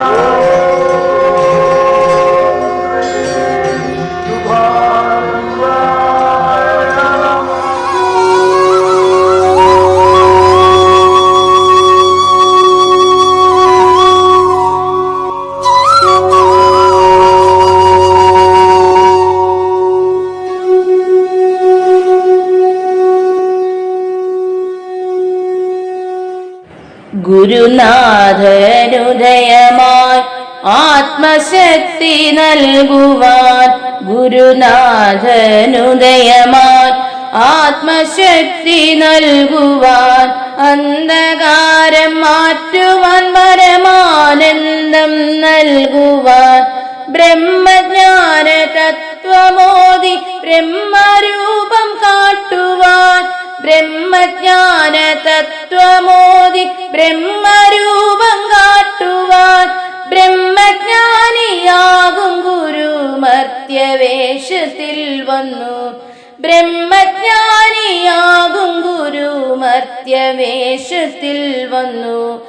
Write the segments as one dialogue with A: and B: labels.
A: Oh! ഗുരുനാഥനുദയമായി ആത്മശക്തി നൽകുവാൻ ഗുരുനാഥനുദയമായി ആത്മശക്തി നൽകുവാൻ അന്ധകാരം മാറ്റുവാൻ പരമാനന്ദം നൽകുവാൻ ബ്രഹ്മജ്ഞാന തത്വമോദി ബ്രഹ്മരൂ ബ്രഹ്മജ്ഞാന തത്വമോദി ബ്രഹ്മരൂപം കാട്ടുവാൻ ബ്രഹ്മജ്ഞാനിയാകും ഗുരു മർത്യവേഷത്തിൽ വന്നു. ബ്രഹ്മജ്ഞാനിയാകും ഗുരു മർത്യവേഷത്തിൽ വന്നു.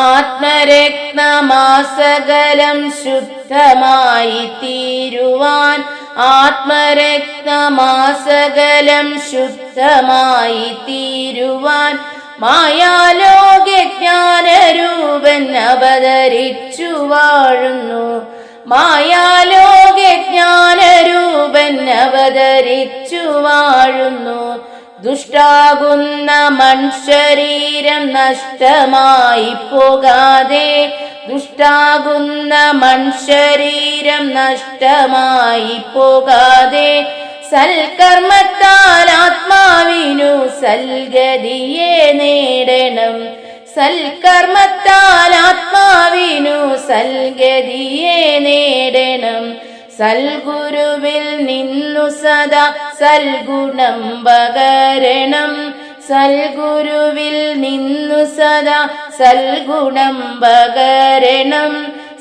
A: ആത്മരത്നമാസകലം ശുദ്ധമായി തീരുവാൻ ആത്മരത്നമാസകലം ശുദ്ധമായി തീരുവാൻ മായാലോകജ്ഞാനരൂപൻ അവതരിച്ചു വാഴുന്നു. മായാലോകജ്ഞാനരൂപൻ അവതരിച്ചു വാഴുന്നു. ദുഷ്ടാകുന്ന മൺശരീരം നഷ്ടമായി പോകാതെ ദുഷ്ടാകുന്ന മൺശരീരം നഷ്ടമായി പോകാതെ സൽക്കർമ്മത്താൽ ആത്മാവിനു സൽഗതിയെ നേടണം. സൽക്കർമ്മത്താൽ ആത്മാവിനു സൽഗതിയെ നേടണം. സൽഗുരുവിൽ നിന്നു സദാ സൽഗുണം പകരണം. സൽഗുരുവിൽ നിന്നു സദാ സൽഗുണം പകരണം.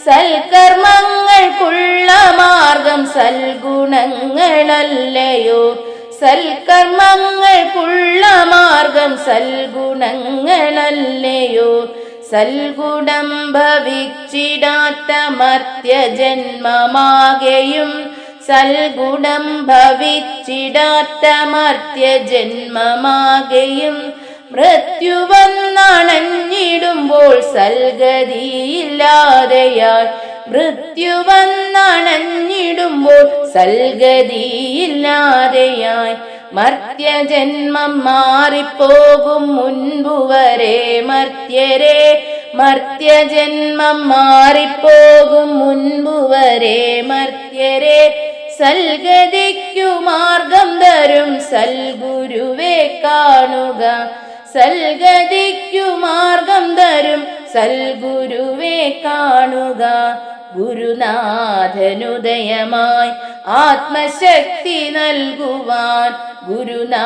A: സൽകർമ്മങ്ങൾക്കുള്ള മാർഗം സൽഗുണങ്ങളല്ലയോ? സൽകർമ്മങ്ങൾക്കുള്ള മാർഗം സൽഗുണങ്ങളല്ലയോ? സൽഗുണം ഭവിച്ചിടാത്ത മർത്യജന്മമാകെയും സൽഗുണം ഭവിച്ചിടാത്തമർത്യ ജന്മമാകയും മൃത്യു വന്നണഞ്ഞിടുമ്പോൾ സൽഗതിയില്ലാതെയാൽ മൃത്യു വന്നണഞ്ഞിടുമ്പോൾ സൽഗതിയില്ലാതെയായി മർത്യജന്മം മാറിപ്പോകും മുൻപു വരെ മർത്യരെ മർത്യജന്മം മാറിപ്പോകും മുൻപു വരെ മർത്യരെ. സൽഗതിക്കു മാർഗം തരും സൽഗുരുവെ കാണുക. സൽഗതിക്കു മാർഗം തരും സൽഗുരുവെ കാണുക. ഗുരുനാഥനുദയമായി ആത്മശക്തി നൽകുവാൻ ഗുരുനാഥനുദയമായി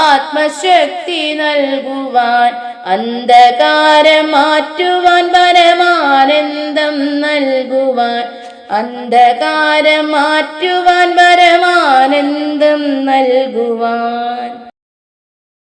A: ആത്മശക്തി നൽകുവാൻ അന്ധകാരം മാറ്റുവാൻ പരമാനന്ദം നൽകുവാൻ അന്ധകാരം മാറ്റുവാൻ പരമാനന്ദം നൽകുവാൻ